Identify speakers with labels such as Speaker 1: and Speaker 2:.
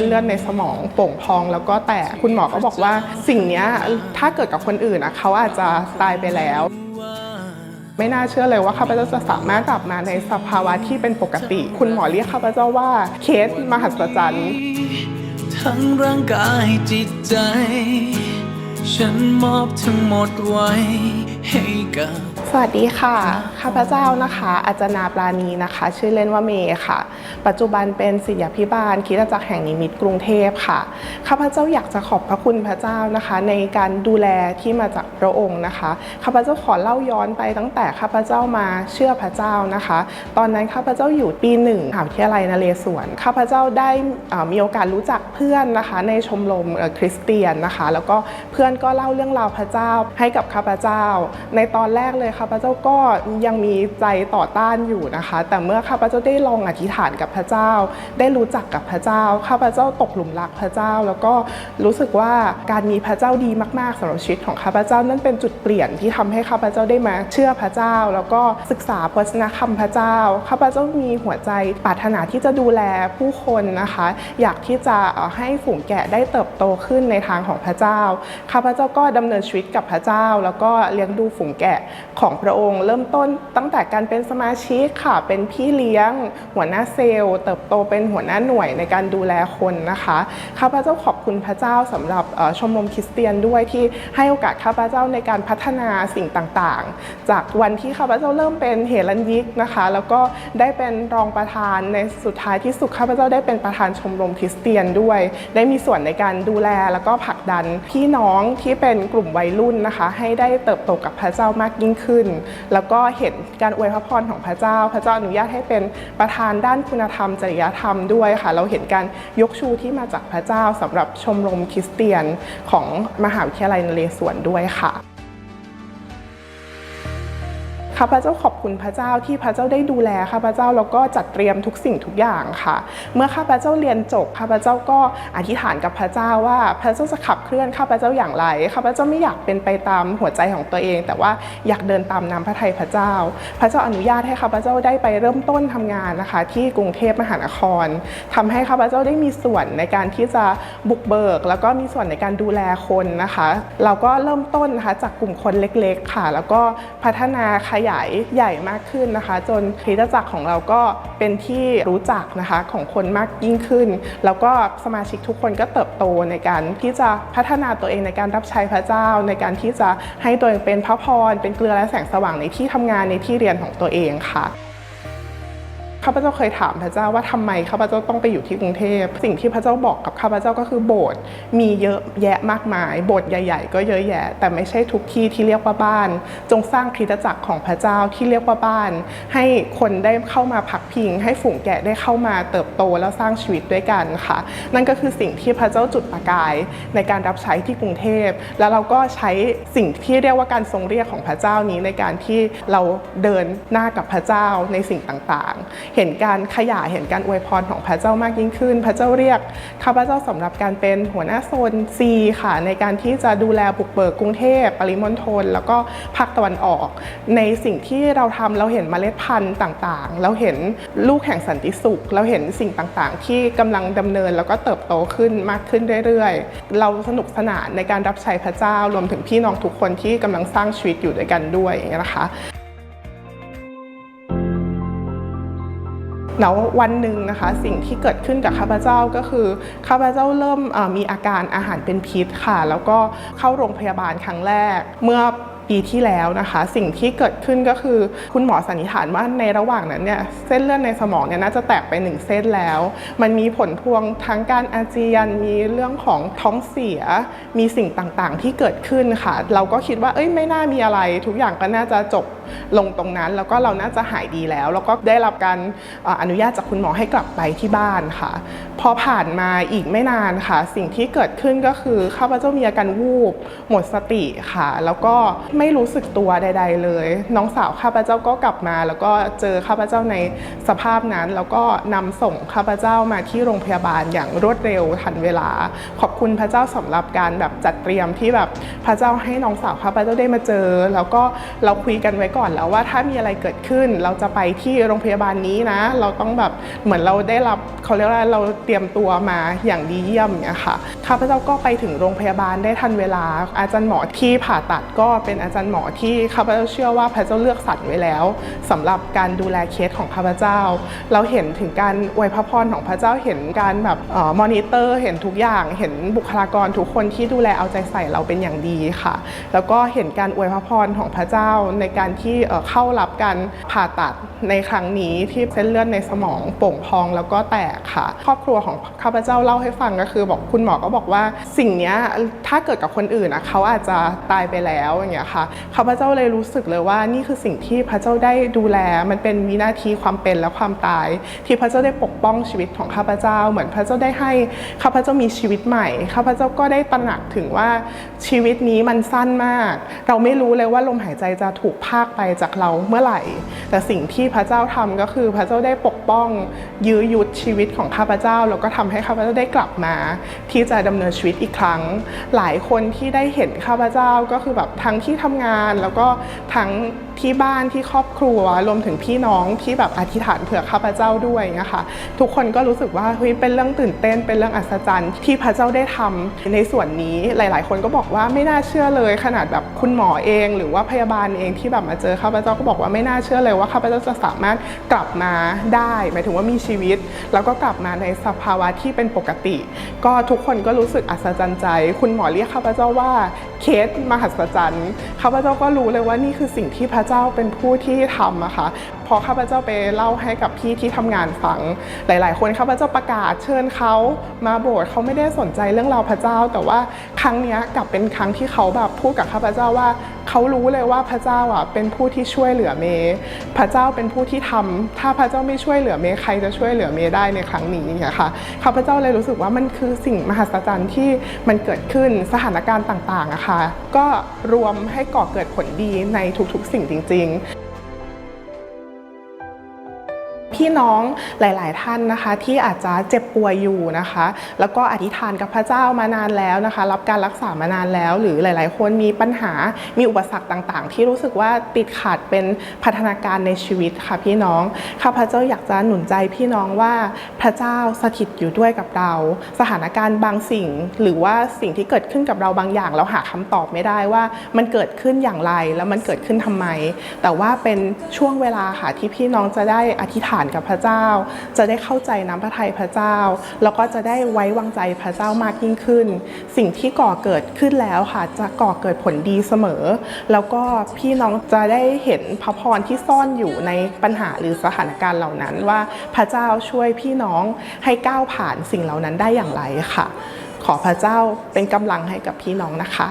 Speaker 1: ส้นเลือดในสมองโป่งพองแล้วก็แตกคุณหมอก็บอกว่าสิ่งนี้ถ้าเกิดกับคนอื่นอะเขาอาจจะตายไปแล้ว ไม่น่าเชื่อเลยว่าข้าพเจ้าจะสามารถกลับมาในสภาวะที่เป็นปกติ คุณหมอเรียกข้าพเจ้าว่าเคสมหัศจรรย์
Speaker 2: ทั้งร่างกายจิตใจ ฉันมอบทั้งหมดไว้ให้กับ
Speaker 1: สวัสดีค่ะ ข้าพเจ้านะคะ อาจนาปราณีนะคะ ชื่อเล่นว่าเมย์ค่ะ ปัจจุบันเป็นศิษยาพิบาลคริสตจักรแห่งนิมิตรกรุงเทพค่ะ ข้าพเจ้าอยากจะขอบพระคุณพระเจ้านะคะ ในการดูแลที่มาจากพระองค์นะคะ ข้าพเจ้าขอเล่าย้อนไปตั้งแต่ข้าพเจ้ามาเชื่อพระเจ้านะคะ ตอนนั้นข้าพเจ้าอยู่ปีหนึ่งมหาวิทยาลัยนเรศวร ข้าพเจ้าได้อ่ามีโอกาสรู้จักเพื่อนนะคะ ในชมรมเอ่อคริสเตียนนะคะ แล้วก็เพื่อนก็เล่าเรื่องราวพระเจ้าให้กับข้าพเจ้า ในตอนแรกเลยข้าพเจ้าก็ยังมีใจต่อต้านอยู่นะคะ แต่เมื่อข้าพเจ้าได้ลองอธิษฐานกับพระเจ้า ได้รู้จักกับพระเจ้า ข้าพเจ้าตกหลุมรักพระเจ้า แล้วก็รู้สึกว่าการมีพระเจ้าดีมากๆสำหรับชีวิตของข้าพเจ้านั่นเป็นจุดเปลี่ยนที่ทำให้ข้าพเจ้าได้มาเชื่อพระเจ้า แล้วก็ศึกษาพระวจนะคำพระเจ้า ข้าพเจ้ามีหัวใจปรารถนาที่จะดูแลผู้คนนะคะ อยากที่จะให้ฝูงแกะได้เติบโตขึ้นในทางของพระเจ้า ข้าพเจ้าก็ดำเนินชีวิตกับพระเจ้า แล้วก็เลี้ยงดูฝูงแกะของพระองค์ เริ่มต้นตั้งแต่การเป็นสมาชิกค่ะ เป็นพี่เลี้ยง หัวหน้าเซลล์ เติบโตเป็นหัวหน้าหน่วยในการดูแลคนนะคะข้าพเจ้าขอบคุณพระเจ้าสำหรับชมรมคริสเตียนด้วยที่ให้โอกาสข้าพเจ้าในการพัฒนาสิ่งต่างๆ จากวันที่ข้าพเจ้าเริ่มเป็นเฮรัญยิกนะคะ แล้วก็ได้เป็นรองประธานในสุดท้ายที่สุดข้าพเจ้าได้เป็นประธานชมรมคริสเตียนด้วย ได้มีส่วนในการดูแลแล้วก็ผลักดันพี่น้องที่เป็นกลุ่มวัยรุ่นนะคะ ให้ได้เติบโตกับพระเจ้ามากยิ่งขึ้นแล้วก็เห็นการอวยพระพรของพระเจ้า พระเจ้าอนุญาตให้เป็นประธานด้านคุณธรรมจริยธรรมด้วยค่ะ เราเห็นการยกชูที่มาจากพระเจ้าสำหรับชมรมคริสเตียนของมหาวิทยาลัยนเรศวรด้วยค่ะ ข้าพเจ้าขอบคุณพระเจ้าที่พระเจ้าได้ดูแลข้าพเจ้าแล้วก็จัดเตรียมทุกสิ่งทุกอย่างค่ะ เมื่อข้าพเจ้าเรียนจบข้าพเจ้าก็อธิษฐานกับพระเจ้าว่าพระเจ้าจะขับเคลื่อนข้าพเจ้าอย่างไรข้าพเจ้าไม่อยากเป็นไปตามหัวใจของตัวเอง แต่ว่าอยากเดินตามน้ำพระทัยพระเจ้า พระเจ้าอนุญาตให้ข้าพเจ้าได้ไปเริ่มต้นทำงานนะคะ ที่กรุงเทพมหานครทำให้ข้าพเจ้าได้มีส่วนในการที่จะบุกเบิก แล้วก็มีส่วนในการดูแลคนนะคะ เราก็เริ่มต้นนะคะจากกลุ่มคนเล็กๆค่ะ แล้วก็พัฒนาขยายใหญ่มากขึ้นนะคะ จนคริสตจักรของเราก็เป็นที่รู้จักนะคะของคนมากยิ่งขึ้น แล้วก็สมาชิกทุกคนก็เติบโตในการที่จะพัฒนาตัวเองในการรับใช้พระเจ้า ในการที่จะให้ตัวเองเป็นพระพรเป็นเกลือและแสงสว่างในที่ทำงานในที่เรียนของตัวเองค่ะ ข้าพเจ้าเคยถามพระเจ้าว่าทำไมข้าพเจ้าต้องไปอยู่ที่กรุงเทพ สิ่งที่พระเจ้าบอกกับข้าพเจ้าก็คือโบสถ์มีเยอะแยะมากมาย โบสถ์ใหญ่ ๆ ก็เยอะแยะ แต่ไม่ใช่ทุกที่ที่เรียกว่าบ้าน จงสร้างคริสตจักรของพระเจ้าที่เรียกว่าบ้าน ให้คนได้เข้ามาพักพิง ให้ฝูงแกะได้เข้ามาเติบโตแล้วสร้างชีวิตด้วยกันค่ะ นั่นก็คือสิ่งที่พระเจ้าจุดประกาย ในการรับใช้ที่กรุงเทพ แล้วเราก็ใช้สิ่งที่เรียกว่าการทรงเรียกของพระเจ้านี้ในการที่เราเดินหน้ากับพระเจ้าในสิ่งต่างๆเห็นการขยายเห็นการอวยพรของพระเจ้ามากยิ่งขึ้น พระเจ้าเรียกข้าพเจ้าสำหรับการเป็นหัวหน้าโซน C ค่ะ ในการที่จะดูแลบุกเบิกกรุงเทพปริมณฑลแล้วก็ภาคตะวันออก ในสิ่งที่เราทำเราเห็นเมล็ดพันธุ์ต่างๆ เราเห็นลูกแห่งสันติสุข เราเห็นสิ่งต่างๆ ที่กำลังดำเนินแล้วก็เติบโตขึ้นมากขึ้นเรื่อยๆ เราสนุกสนานในการรับใช้พระเจ้ารวมถึงพี่น้องทุกคนที่กำลังสร้างชีวิตอยู่ด้วยกันด้วยอย่างเงี้ยนะคะ แล้ววันหนึ่งนะคะสิ่งที่เกิดขึ้นกับข้าพเจ้าก็คือข้าพเจ้าเริ่มมีอาการอาหารเป็นพิษค่ะ แล้วก็เข้าโรงพยาบาลครั้งแรกเมื่อ ปีที่แล้วนะคะ สิ่งที่เกิดขึ้นก็คือคุณหมอสันนิษฐานว่าในระหว่างนั้นเนี่ยเส้นเลือดในสมองเนี่ยน่าจะแตกไปหนึ่งเส้นแล้ว มันมีผลพวงทั้งการอาเจียนมีเรื่องของท้องเสีย มีสิ่งต่างๆ ที่เกิดขึ้นค่ะ เราก็คิดว่าเอ้ยไม่น่ามีอะไร ทุกอย่างก็น่าจะจบลงตรงนั้น แล้วก็เราน่าจะหายดีแล้ว แล้วก็ได้รับการเอ่ออนุญาตจากคุณหมอให้กลับไปที่บ้านค่ะ พอผ่านมาอีกไม่นานค่ะ สิ่งที่เกิดขึ้นก็คือข้าพเจ้ามีอาการวูบหมดสติค่ะ แล้วก็ไม่รู้สึกตัวใด ๆ เลย น้องสาวข้าพเจ้าก็กลับมา แล้วก็เจอข้าพเจ้าในสภาพนั้น แล้วก็นำส่งข้าพเจ้ามาที่โรงพยาบาลอย่างรวดเร็วทันเวลา ขอบคุณพระเจ้าสำหรับการแบบจัดเตรียมที่แบบพระเจ้าให้น้องสาวข้าพเจ้าได้มาเจอ แล้วก็เราคุยกันไว้ก่อนแล้วว่าถ้ามีอะไรเกิดขึ้น เราจะไปที่โรงพยาบาลนี้นะ เราต้องแบบเหมือนเราได้รับเขาเรียกว่าเราเตรียมตัวมาอย่างดีเยี่ยมอย่างเงี้ยค่ะข้าพเจ้าก็ไปถึงโรงพยาบาลได้ทันเวลา อาจารย์หมอที่ผ่าตัดก็เป็นอาจารย์หมอที่ข้าพเจ้าเชื่อว่าพระเจ้าเลือกสรรไว้แล้วสำหรับการดูแลเคสของข้าพเจ้า เราเห็นถึงการอวยพระพรของพระเจ้าเห็นการแบบมอนิเตอร์เห็นทุกอย่าง เห็นบุคลากรทุกคนที่ดูแลเอาใจใส่เราเป็นอย่างดีค่ะ แล้วก็เห็นการอวยพระพรของพระเจ้าในการที่เเข้ารับการผ่าตัดในครั้งนี้ที่เส้นเลือดในสมองโป่งพองแล้วก็แตกค่ะ ครอบครัวของข้าพเจ้าเล่าให้ฟังก็คือ บอกคุณหมอก็บอกว่าสิ่งนี้ถ้าเกิดกับคนอื่นอะเขาอาจจะตายไปแล้วอย่างเงี้ยค่ะข้าพเจ้าเลยรู้สึกเลยว่านี่คือสิ่งที่พระเจ้าได้ดูแล มันเป็นวินาทีความเป็นและความตาย ที่พระเจ้าได้ปกป้องชีวิตของข้าพเจ้า เหมือนพระเจ้าได้ให้ข้าพเจ้ามีชีวิตใหม่ข้าพเจ้าก็ได้ตระหนักถึงว่าชีวิตนี้มันสั้นมาก เราไม่รู้เลยว่าลมหายใจจะถูกพากไปจากเราเมื่อไหร่ แต่สิ่งที่พระเจ้าทำก็คือพระเจ้าได้ปกป้อง ยื้อยุดชีวิตของข้าพเจ้าแล้วก็ทำให้ข้าพเจ้าได้กลับมา ที่จะดำเนินชีวิตอีกครั้ง หลายคนที่ได้เห็นข้าพเจ้าก็คือแบบทั้งที่ทำงาน แล้วก็ทั้งที่บ้านที่ครอบครัว รวมถึงพี่น้องที่แบบอธิษฐานเผื่อข้าพเจ้าด้วยนะคะทุกคนก็รู้สึกว่าเฮ้ยเป็นเรื่องตื่นเต้น เป็นเรื่องอัศจรรย์ที่พระเจ้าได้ทำในส่วนนี้หลาย ๆ คนก็บอกว่าไม่น่าเชื่อเลยขนาดแบบคุณหมอเอง หรือว่าพยาบาลเองที่แบบมาเจอข้าพเจ้าก็บอกว่าไม่น่าเชื่อเลยว่าข้าพเจ้าจะสามารถกลับมาได้หมายถึงว่ามีชีวิต แล้วก็กลับมาในสภาวะที่เป็นปกติ ก็ทุกคนก็รู้สึกอัศจรรย์ใจ คุณหมอเรียกข้าพเจ้าว่าเคสมหัศจรรย์ข้าพเจ้าก็รู้เลยว่านี่คือสิ่งที่พระเจ้าเป็นผู้ที่ทำอะค่ะพอข้าพเจ้าไปเล่าให้กับพี่ที่ทำงานฟัง หลาย ๆ คนข้าพเจ้าประกาศเชิญเขามาโบสถ์เขาไม่ได้สนใจเรื่องราวพระเจ้า แต่ว่าครั้งนี้กลับเป็นครั้งที่เขาแบบพูดกับข้าพเจ้าว่า เขารู้เลยว่าพระเจ้าอะเป็นผู้ที่ช่วยเหลือเมย์พระเจ้าเป็นผู้ที่ทำถ้าพระเจ้าไม่ช่วยเหลือเมย์ใครจะช่วยเหลือเมย์ได้ในครั้งนี้เนี่ยค่ะข้าพเจ้าเลยรู้สึกว่ามันคือสิ่งมหัศจรรย์ที่มันเกิดขึ้นสถานการณ์ต่างๆอะค่ะก็รวมให้ก่อเกิดผลดีในทุกๆ สิ่งจริง ๆ พี่น้องหลาย ๆ ท่านนะคะที่อาจจะเจ็บป่วยอยู่นะคะ แล้วก็อธิษฐานกับพระเจ้ามานานแล้วนะคะ รับการรักษามานานแล้ว หรือหลาย ๆ คนมีปัญหามีอุปสรรคต่าง ๆ ที่รู้สึกว่าติดขัดเป็นพัฒนาการในชีวิตค่ะพี่น้องข้าพเจ้าอยากจะหนุนใจพี่น้องว่าพระเจ้าสถิตอยู่ด้วยกับเรา สถานการณ์บางสิ่ง หรือว่าสิ่งที่เกิดขึ้นกับเราบางอย่าง เราหาคำตอบไม่ได้ว่ามันเกิดขึ้นอย่างไรแล้วมันเกิดขึ้นทำไม แต่ว่าเป็นช่วงเวลาค่ะที่พี่น้องจะได้อธิษฐานกับพระเจ้า จะได้เข้าใจน้ำพระทัยพระเจ้า แล้วก็จะได้ไว้วางใจพระเจ้ามากยิ่งขึ้น สิ่งที่ก่อเกิดขึ้นแล้วค่ะ จะก่อเกิดผลดีเสมอ แล้วก็พี่น้องจะได้เห็นพระพรที่ซ่อนอยู่ในปัญหาหรือสถานการณ์เหล่านั้น ว่าพระเจ้าช่วยพี่น้องให้ก้าวผ่านสิ่งเหล่านั้นได้อย่างไรค่ะ ขอพระเจ้าเป็นกำลังให้กับพี่น้องนะคะ